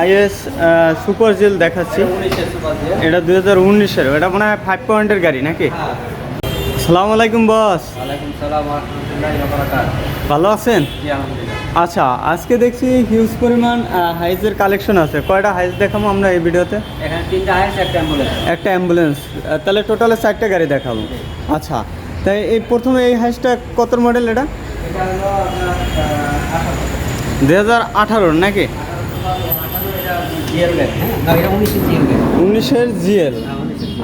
Is super gel দেখাচ্ছি। এটা দুই হাজার উনিশের এটা মনে হয় ফাইভ পয়েন্টের গাড়ি নাকি? সালাম আলাইকুম বস ভালো আছেন? আচ্ছা আজকে দেখছি হিউজ পরিমাণ হাইজের কালেকশন আছে। কয়টা হাইজ দেখাবো আমরা এই ভিডিওতে? একটা অ্যাম্বুলেন্স তাহলে টোটালে চারটে গাড়ি দেখাবো। আচ্ছা তাই এই প্রথমে এই হাইসটা কত মডেল এটা? দুই হাজার আঠারোর নাকি? উনিশের জিএল।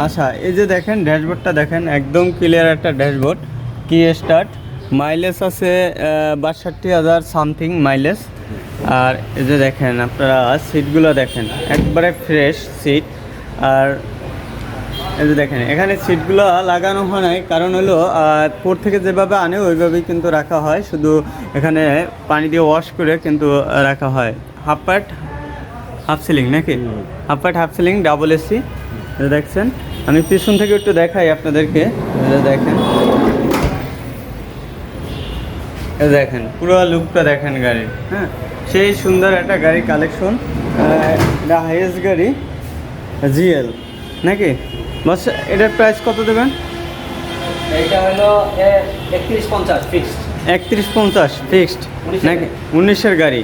আচ্ছা এই যে দেখেন, ড্যাশবোর্ডটা দেখেন, একদম ক্লিয়ার একটা ড্যাশবোর্ড। কি স্টার্ট মাইলেজ আছে বাষট্টি হাজার সামথিং মাইলেজ আর এই যে দেখেন, আপনারা সিটগুলো দেখেন, একবারে ফ্রেশ সিট আর এই যে দেখেন, এখানে সিটগুলো লাগানো হয় নাই। কারণ হলো পোর থেকে যেভাবে আনে, ওইভাবেই কিন্তু রাখা হয়। শুধু এখানে পানি দিয়ে ওয়াশ করে কিন্তু রাখা হয়। হাফ প্যাট হাফ সিলিং নাকি? Half pad half ceiling double AC দেখছেন? আমি পিছন থেকে একটু দেখাই আপনাদেরকে। দেখেন। দেখেন পুরো লুকটা দেখেন গাড়ির হ্যাঁ? সেই সুন্দর একটা গাড়ি কালেকশন এটা হাইয়েস্ট গাড়ি জিএল নাকি? বস এটার প্রাইস কত দেবেন? এটা হলো একত্রিশ পঞ্চাশ ফিক্সড একত্রিশ পঞ্চাশ ফিক্সড নাকি উনিশের গাড়ি।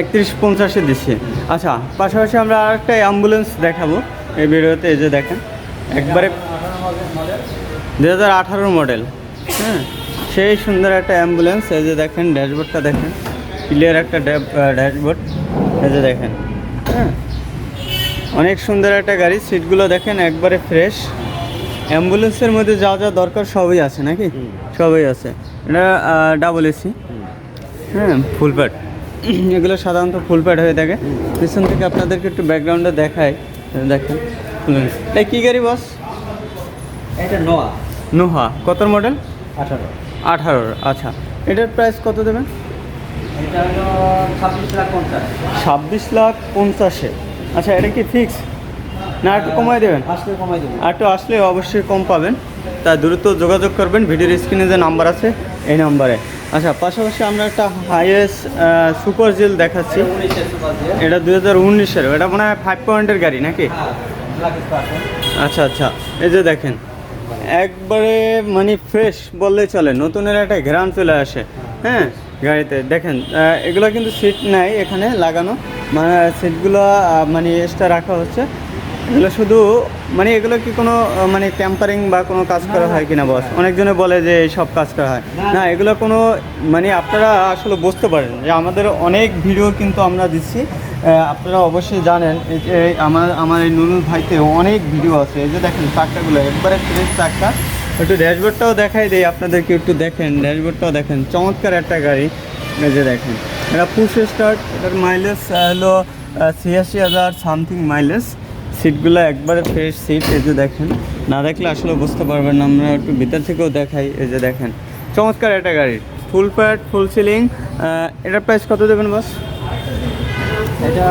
একত্রিশ পঞ্চাশে দিচ্ছি। আচ্ছা পাশাপাশি আমরা আরেকটা অ্যাম্বুলেন্স দেখাবো এই ভিডিওতে এই যে দেখেন একবারে দু হাজার আঠারো মডেল হ্যাঁ? সেই সুন্দর একটা অ্যাম্বুলেন্স এই যে দেখেন ড্যাশবোর্ডটা দেখেন ক্লিয়ার একটা ড্যাশবোর্ড এই যে দেখেন হ্যাঁ? অনেক সুন্দর একটা গাড়ি সিটগুলো দেখেন একবারে ফ্রেশ অ্যাম্বুলেন্সের মধ্যে যা যা দরকার সবই আছে নাকি? সবই আছে। এটা ডাবল এসি হ্যাঁ ফুল প্যাড এগুলো সাধারণত ফুল প্যাড হয়ে থাকে। পিছন থেকে আপনাদেরকে একটু ব্যাকগ্রাউন্ডে দেখায় দেখেন এটা কী গাড়ি বস এটা নোয়া নোহা কত মডেল আঠারো। আঠারোর আচ্ছা। এটার প্রাইস কত দেবেন? ছাব্বিশ লাখ পঞ্চাশ। ছাব্বিশ লাখ পঞ্চাশে। আচ্ছা এটা কি ফিক্স না একটু কমাই দেবেন? একটু আসলে অবশ্যই কম পাবেন। তা দ্রুত যোগাযোগ করবেন ভিডিওর স্ক্রিনে যে নাম্বার আছে এই নাম্বারে। আচ্ছা পাশাপাশি আমরা একটা হাইয়েস্ট সুপার জেল দেখাচ্ছি। এটা দু হাজার উনিশের এটা মনে হয় ফাইভ পয়েন্টের গাড়ি নাকি? হ্যাঁ আচ্ছা আচ্ছা এই যে দেখেন একবারে মানে ফ্রেশ বললেই চলে নতুনের একটা ঘ্রাণ চলে আসে হ্যাঁ গাড়িতে। দেখেন এগুলো কিন্তু সিট নাই এখানে লাগানো মানে সিটগুলো মানে এক্সট্রা রাখা হচ্ছে। এগুলো শুধু মানে এগুলো কি কোনো মানে ট্যাম্পারিং বা কোনো কাজ করা হয় কিনা বস অনেকজনে বলে যে সব কাজ করা হয়। না, এগুলো কোনো মানে আপনারা আসলে বুঝতে পারেন যে আমাদের অনেক ভিডিও কিন্তু আমরা দিচ্ছি। আপনারা অবশ্যই জানেন আমার আমার এই নুরুল ভাইতে অনেক ভিডিও আছে। এই যে দেখেন চাক্কাগুলো একবারে ফ্রেশ চাক্কা একটু ড্যাশবোর্ডটাও দেখাই দেয় আপনাদেরকে একটু দেখেন, ড্যাশবোর্ডটাও দেখেন। চমৎকার একটা গাড়ি, এই যে দেখেন। এটা পুশ স্টার্ট, এটার মাইলেজ হলো ছিয়াশি হাজার সামথিং মাইলেজ সিটগুলো একবারে ফ্রেশ সিট এই যে দেখেন। না দেখলে আসলে বুঝতে পারবেন না আমরা একটু ভিতর থেকেও দেখাই এই যে দেখেন। চমৎকার একটা গাড়ি ফুল প্যাড ফুল সিলিং এটার প্রাইস কত দেবেন বস এটা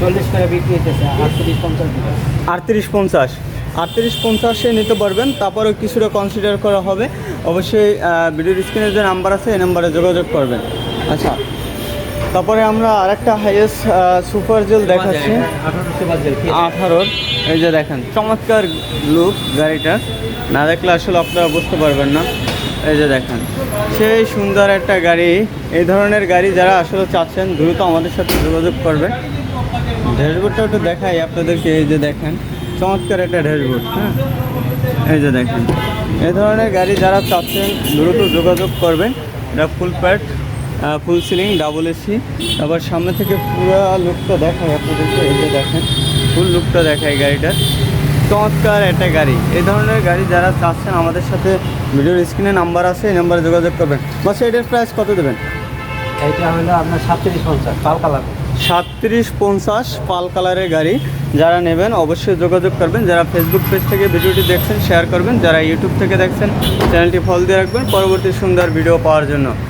চল্লিশ করে বিক্রি আটত্রিশ পঞ্চাশ আটত্রিশ পঞ্চাশ। আটত্রিশ পঞ্চাশে নিতে পারবেন তারপরেও কিছুটা কনসিডার করা হবে। অবশ্যই ভিডিওর স্ক্রিনে যে নাম্বার আছে এই নাম্বারে যোগাযোগ করবেন। আচ্ছা তারপরে আমরা আরেকটা হাইয়েস্ট সুপার জেল দেখাচ্ছি আঠারো আঠারোর এই যে দেখেন চমৎকার লুক গাড়িটা। না দেখলে আসলে আপনারা বুঝতে পারবেন না। এই যে দেখেন সেই সুন্দর একটা গাড়ি। এই ধরনের গাড়ি যারা আসলে চাচ্ছেন দ্রুত আমাদের সাথে যোগাযোগ করবে। ড্যাশবোর্ডটা একটু দেখাই আপনাদেরকে এই যে দেখেন চমৎকার একটা ড্যাশবোর্ড হ্যাঁ। এই যে দেখেন এই ধরনের গাড়ি যারা চাচ্ছেন দ্রুত যোগাযোগ করবেন। এটা full pad full ceiling double AC আবার সামনে থেকে পুরো লুকটা দেখায় আপনাদেরকে এই যে দেখেন ফুল লুকটা দেখায় গাড়িটার। চমৎকার একটা গাড়ি। এই ধরনের গাড়ি যারা চাচ্ছেন আমাদের সাথে ভিডিওর স্ক্রিনে নাম্বার আছে এই নাম্বারে যোগাযোগ করবেন। বস এটার প্রাইস কত দেবেন? এটা হলো আপনার সাতত্রিশ পঞ্চাশ পাল কালার। সাতত্রিশ পঞ্চাশ পাল কালারের গাড়ি। যারা নেবেন অবশ্যই যোগাযোগ করবেন। যারা ফেসবুক পেজ থেকে ভিডিওটি দেখছেন শেয়ার করবেন। যারা ইউটিউব থেকে দেখছেন চ্যানেলটি ফলো দিয়ে রাখবেন। পরবর্তী সুন্দর ভিডিও পাওয়ার জন্য।